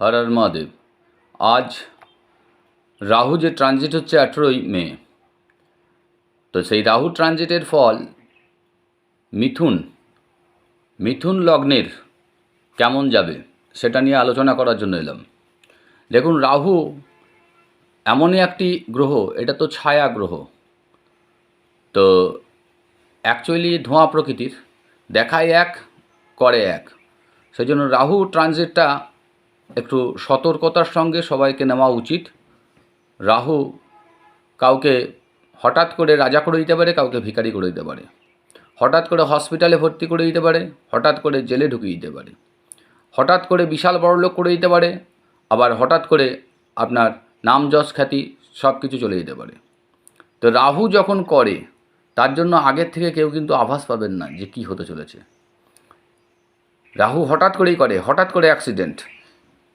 হর হর মহাদেব। আজ রাহু যে ট্রানজিট হচ্ছে আঠেরোই মে। তো সেই রাহু ট্রানজিটের ফল মিথুন মিথুন লগ্নের কেমন যাবে সেটা নিয়ে আলোচনা করার জন্য এলাম। দেখুন, রাহু এমনই একটি গ্রহ, এটা তো ছায়া গ্রহ। তো অ্যাকচুয়ালি ধোঁয়া প্রকৃতির, দেখায় এক, করে এক। সেই জন্য রাহু ট্রানজিটটা একটু সতর্কতার সঙ্গে সবাইকে নেওয়া উচিত। রাহু কাউকে হঠাৎ করে রাজা করে দিতে পারে, কাউকে ভিখারি করে দিতে পারে। হঠাৎ করে হসপিটালে ভর্তি করে দিতে পারে, হঠাৎ করে জেলে ঢুকিয়ে দিতে পারে। হঠাৎ করে বিশাল বড়লোক করে দিতে পারে, আবার হঠাৎ করে আপনার নাম যশ খ্যাতি সব কিছু চলে যেতে পারে। তো রাহু যখন করে, তার জন্য আগের থেকে কেউ কিন্তু আভাস পাবেন না যে কী হতে চলেছে। রাহু হঠাৎ করেই করে, হঠাৎ করে অ্যাক্সিডেন্ট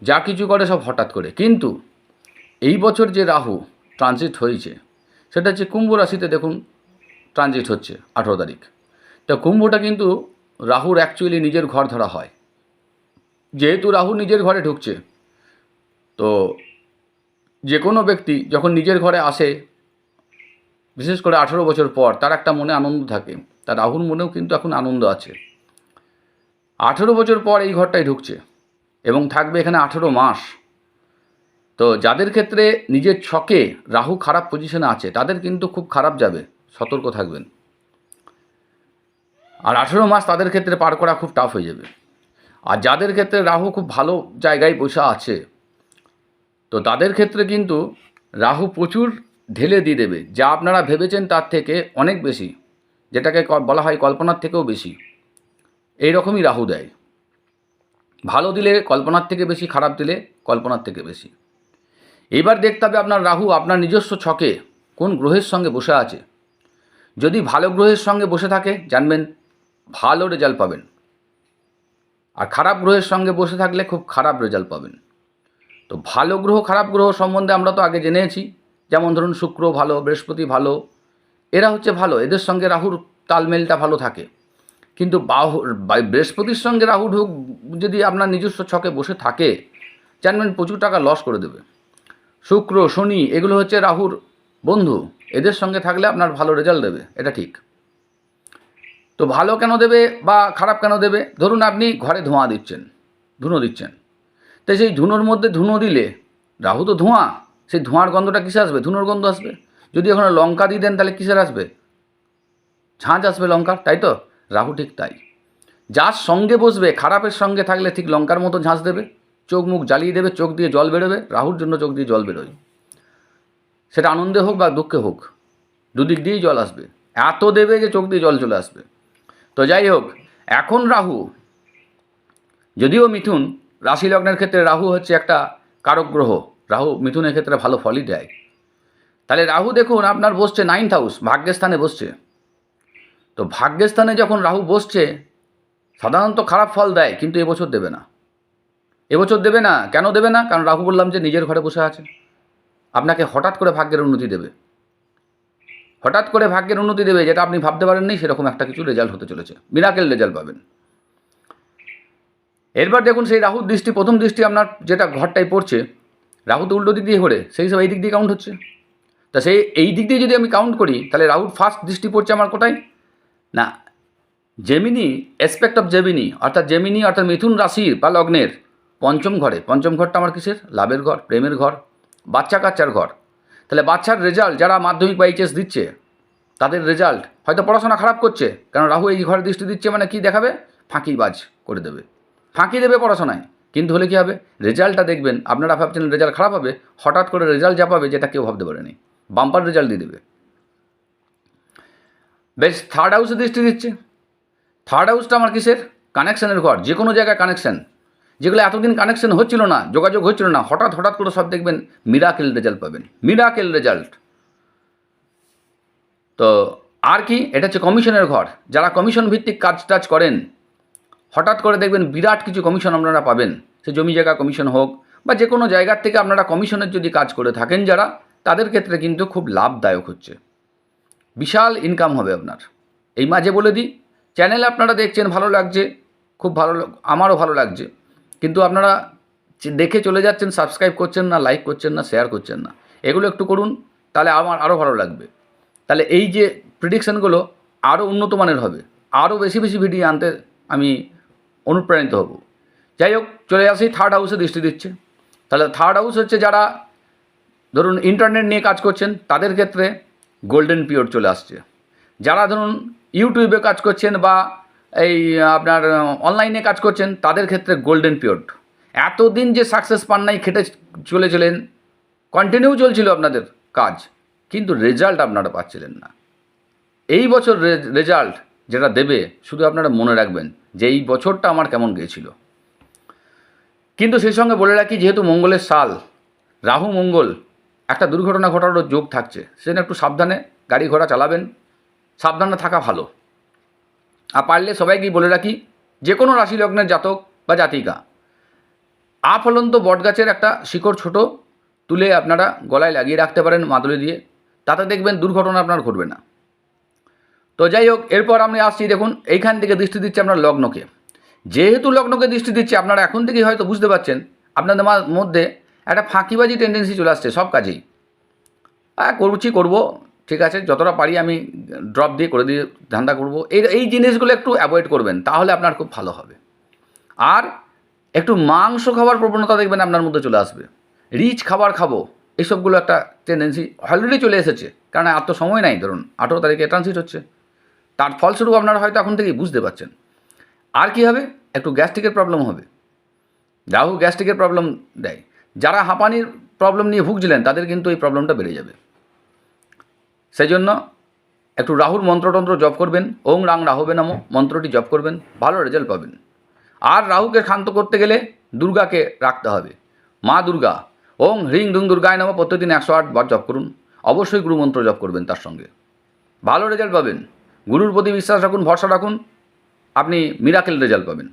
যা কিছু করে সব হঠাৎ করে। কিন্তু এই বছর যে রাহু ট্রানজিট হয়েছে, সেটা হচ্ছে কুম্ভ রাশিতে দেখুন ট্রানজিট হচ্ছে আঠেরো তারিখ। তা কুম্ভটা কিন্তু রাহুর অ্যাকচুয়ালি নিজের ঘর ধরা হয়। যেহেতু রাহু নিজের ঘরে ঢুকছে, তো যে কোনো ব্যক্তি যখন নিজের ঘরে আসে, বিশেষ করে আঠেরো বছর পর, তার একটা মনে আনন্দ থাকে। তার রাহুর মনেও কিন্তু এখন আনন্দ আছে। আঠেরো বছর পর এই ঘরটায় ঢুকছে। এবং থাকবে এখানে আঠেরো মাস। তো যাদের ক্ষেত্রে নিজের ছকে রাহু খারাপ পজিশনে আছে, তাদের কিন্তু খুব খারাপ যাবে, সতর্ক থাকবেন। আর আঠেরো মাস তাদের ক্ষেত্রে পার করা খুব টাফ হয়ে যাবে। আর যাদের ক্ষেত্রে রাহু খুব ভালো জায়গায় বসা আছে, তো তাদের ক্ষেত্রে কিন্তু রাহু প্রচুর ঢেলে দিয়ে দেবে। যা আপনারা ভেবেছেন তার থেকে অনেক বেশি, যেটাকে বলা হয় কল্পনার থেকেও বেশি এই রকমই রাহু দেয়। ভালো দিলে কল্পনার থেকে বেশি, খারাপ দিলে কল্পনার থেকে বেশি। এবার দেখতে হবে আপনার রাহু আপনার নিজস্ব ছকে কোন গ্রহের সঙ্গে বসে আছে। যদি ভালো গ্রহের সঙ্গে বসে থাকে, জানবেন ভালো রেজাল্ট পাবেন। আর খারাপ গ্রহের সঙ্গে বসে থাকলে খুব খারাপ রেজাল্ট পাবেন। তো ভালো গ্রহ, খারাপ গ্রহ সম্বন্ধে আমরা তো আগে জেনেছি, যেমন ধরুন শুক্র ভালো, বৃহস্পতি ভালো, এরা হচ্ছে ভালো, এদের সঙ্গে রাহুর তালমেলটা ভালো থাকে। কিন্তু বাহু বৃহস্পতির সঙ্গে রাহু ঢুক যদি আপনার নিজস্ব ছকে বসে থাকে, জানবেন প্রচুর টাকা লস করে দেবে। শুক্র, শনি, এগুলো হচ্ছে রাহুর বন্ধু। এদের সঙ্গে থাকলে আপনার ভালো রেজাল্ট দেবে, এটা ঠিক। তো ভালো কেন দেবে বা খারাপ কেন দেবে? ধরুন আপনি ঘরে ধোঁয়া দিচ্ছেন, ধুনো দিচ্ছেন। তো সেই ধুনোর মধ্যে ধুনো দিলে, রাহু তো ধোঁয়া, সেই ধোঁয়ার গন্ধটা কিসে আসবে? ধুনোর গন্ধ আসবে। যদি ওখানে লঙ্কা দিয়ে দেন তাহলে কিসের আসবে? ঝাঁঝ আসবে লঙ্কার, তাই তো? রাহু ঠিক তাই। যার সঙ্গে বসবে, খারাপের সঙ্গে থাকলে ঠিক লঙ্কার মতো ঝাঁস দেবে, চোখ মুখ জ্বালিয়ে দেবে, চোখ দিয়ে জল বেরোবে, রাহুর জন্য চোখ দিয়ে জল বেরোয়। সেটা আনন্দে হোক বা দুঃখে হোক, দুদিক দিয়েই জল আসবে। এত দেবে যে চোখ দিয়ে জল চলে আসবে। তো যাই হোক, এখন রাহু, যদিও মিথুন রাশি লগ্নের ক্ষেত্রে রাহু হচ্ছে একটা কারক গ্রহ, রাহু মিথুনের ক্ষেত্রে ভালো ফলই দেয়। তাহলে রাহু দেখুন, আপনার বসছে নাইন্থ হাউস ভাগ্যস্থানে বসছে। তো ভাগ্যস্থানে যখন রাহু বসছে, সাধারণত খারাপ ফল দেয়, কিন্তু এবছর দেবে না। এবছর দেবে না, কেন দেবে না? কারণ রাহু বললাম যে নিজের ঘরে বসে আছে। আপনাকে হঠাৎ করে ভাগ্যের উন্নতি দেবে। হঠাৎ করে ভাগ্যের উন্নতি দেবে, যেটা আপনি ভাবতে পারেননি, সেরকম একটা কিছু রেজাল্ট হতে চলেছে। মিরাকেল রেজাল্ট পাবেন। এরপর দেখুন সেই রাহুর দৃষ্টি, প্রথম দৃষ্টি আপনার যেটা ঘরটায় পড়ছে, রাহু তো উল্টো দিক দিয়ে ঘোরে, সেই সব এই দিক দিয়ে কাউন্ট হচ্ছে। তা সেই, এই দিক দিয়ে যদি আমি কাউন্ট করি, তাহলে রাহুর ফার্স্ট দৃষ্টি পড়ছে আমার কোথায়? না, জেমিনি অ্যাসপেক্ট অফ জেমিনি, অর্থাৎ জেমিনি অর্থাৎ মিথুন রাশির বা লগ্নের পঞ্চম ঘরে, পঞ্চম ঘরটা আমার কিসের? লাভের ঘর, প্রেমের ঘর, বাচ্চা কাচ্চার ঘর। তাহলে বাচ্চার রেজাল্ট যারা মাধ্যমিক বা এইচএস দিচ্ছে, তাদের রেজাল্ট হয়তো পড়াশোনা খারাপ করছে কারণ রাহু এই ঘরে দৃষ্টি দিচ্ছে মানে কি দেখাবে? ফাঁকিবাজ করে দেবে। ফাঁকি দেবে পড়াশোনায়, কিন্তু হলে কী হবে? রেজাল্টটা দেখবেন, আপনারা ভাবছেন রেজাল্ট খারাপ হবে, হঠাৎ করে রেজাল্ট যা পাবে যেটা কেউ ভাবতে পারেনি বাম্পার রেজাল্ট দিয়ে দেবে। বেশ থার্ড হাউসে দৃষ্টি দিচ্ছে। থার্ড হাউসটা আমার কিসের? কানেকশানের ঘর যে কোনো জায়গায় কানেকশান যেগুলো এতদিন কানেকশন হচ্ছিল না, যোগাযোগ হচ্ছিল না, হঠাৎ হঠাৎ করে সব দেখবেন মিরাকেল রেজাল্ট পাবেন। মিরাকেল রেজাল্ট তো আর কি? এটা হচ্ছে কমিশনের ঘর। যারা কমিশন ভিত্তিক কাজ টাজ করেন, হঠাৎ করে দেখবেন বিরাট কিছু কমিশন আপনারা পাবেন। সে জমি জায়গা কমিশন হোক, বা যে কোনো জায়গার থেকে আপনারা কমিশনের যদি কাজ করে থাকেন যারা, তাদের ক্ষেত্রে কিন্তু খুব লাভদায়ক হচ্ছে। বিশাল ইনকাম হবে আপনার। এই মাঝে বলে দিই চ্যানেল আপনারা দেখছেন ভালো লাগছে, খুব ভালো আমারও ভালো লাগছে। কিন্তু আপনারা দেখে চলে যাচ্ছেন সাবস্ক্রাইব করছেন না লাইক করছেন না শেয়ার করছেন না। এগুলো একটু করুন, তাহলে আমার আরও ভালো লাগবে। তাহলে এই যে প্রিডিকশানগুলো আরও উন্নত মানের হবে, আরও বেশি বেশি ভিডিও আনতে আমি অনুপ্রাণিত হব। যাই হোক, চলে আসি থার্ড হাউসে দৃষ্টি দিচ্ছে। তাহলে থার্ড হাউস হচ্ছে যারা, ধরুন ইন্টারনেট নিয়ে কাজ করছেন, তাদের ক্ষেত্রে গোল্ডেন পিরিয়ড চলে আসছে। যারা ধরুন ইউটিউবে কাজ করছেন বা এই আপনার অনলাইনে কাজ করছেন, তাদের ক্ষেত্রে গোল্ডেন পিরিয়ড এতদিন যে সাকসেস পান নাই, খেটে চলেছিলেন কন্টিনিউ চলছিল আপনাদের কাজ, কিন্তু রেজাল্ট আপনারা পাচ্ছিলেন না। এই বছর রেজাল্ট যেটা দেবে, শুধু আপনারা মনে রাখবেন যে এই বছরটা আমার কেমন গিয়েছিল। কিন্তু সেই সঙ্গে বলে রাখি, যেহেতু মঙ্গলের সাল, রাহু মঙ্গল একটা দুর্ঘটনা ঘটারও যোগ থাকছে। সেজন্য একটু সাবধানে গাড়ি ঘোড়া চালাবেন। সাবধানে থাকা ভালো। আর পারলে সবাইকেই বলে রাখি, যে কোনো রাশি লগ্নের জাতক বা জাতিকা আফলন্ত বটগাছের একটা শিকড় ছোট তুলে আপনারা গলায় লাগিয়ে রাখতে পারেন মাদুলি দিয়ে। তাতে দেখবেন দুর্ঘটনা আপনার ঘটবে না। তো যাই হোক, এরপর আমি আসছি দেখুন, এইখান থেকে দৃষ্টি দিচ্ছে আপনার লগ্নকে। যেহেতু লগ্নকে দৃষ্টি দিচ্ছে, আপনারা এখন থেকেই হয়তো বুঝতে পারছেন, আপনাদের মধ্যে একটা ফাঁকিবাজি টেন্ডেন্সি চলে আসছে সব কাজেই। হ্যাঁ করছি করব, ঠিক আছে, যতটা পারি আমি ড্রপ দিয়ে করে দিয়ে ধান্দা করব। এই এই জিনিসগুলো একটু অ্যাভয়েড করবেন, তাহলে আপনার খুব ভালো হবে। আর একটু মাংস খাওয়ার প্রবণতা দেখবেন আপনার মধ্যে চলে আসবে। রিচ খাবার খাব এইসবগুলো একটা টেন্ডেন্সি অলরেডি চলে এসেছে, কারণ আর তো সময় নাই, ধরুন, আঠেরো তারিখে ট্রানজিট হচ্ছে। তার ফলস্বরূপ আপনারা হয়তো এখন থেকেই বুঝতে পারছেন। আর কি হবে? একটু গ্যাস্ট্রিকের প্রবলেম হবে। রাহু গ্যাস্ট্রিকের প্রবলেম দেয়। যারা হাঁপানির প্রবলেম নিয়ে ভুগছিলেন, তাদের কিন্তু এই প্রবলেমটা বেড়ে যাবে। সেই জন্য একটু রাহুর মন্ত্রতন্ত্র জপ করবেন, ওং রাং রাহবে নামো, মন্ত্রটি জপ করবেন, ভালো রেজাল্ট পাবেন। আর রাহুকে শান্ত করতে গেলে দুর্গাকে রাখতে হবে। মা দুর্গা, ওং হ্রিং দুং দুর্গায় নামো, প্রত্যেকদিন একশো আট বার জপ করুন। অবশ্যই গুরু মন্ত্র জপ করবেন তার সঙ্গে। ভালো রেজাল্ট পাবেন। গুরুর প্রতি বিশ্বাস রাখুন, ভরসা রাখুন, আপনি মিরাকেল রেজাল্ট পাবেন।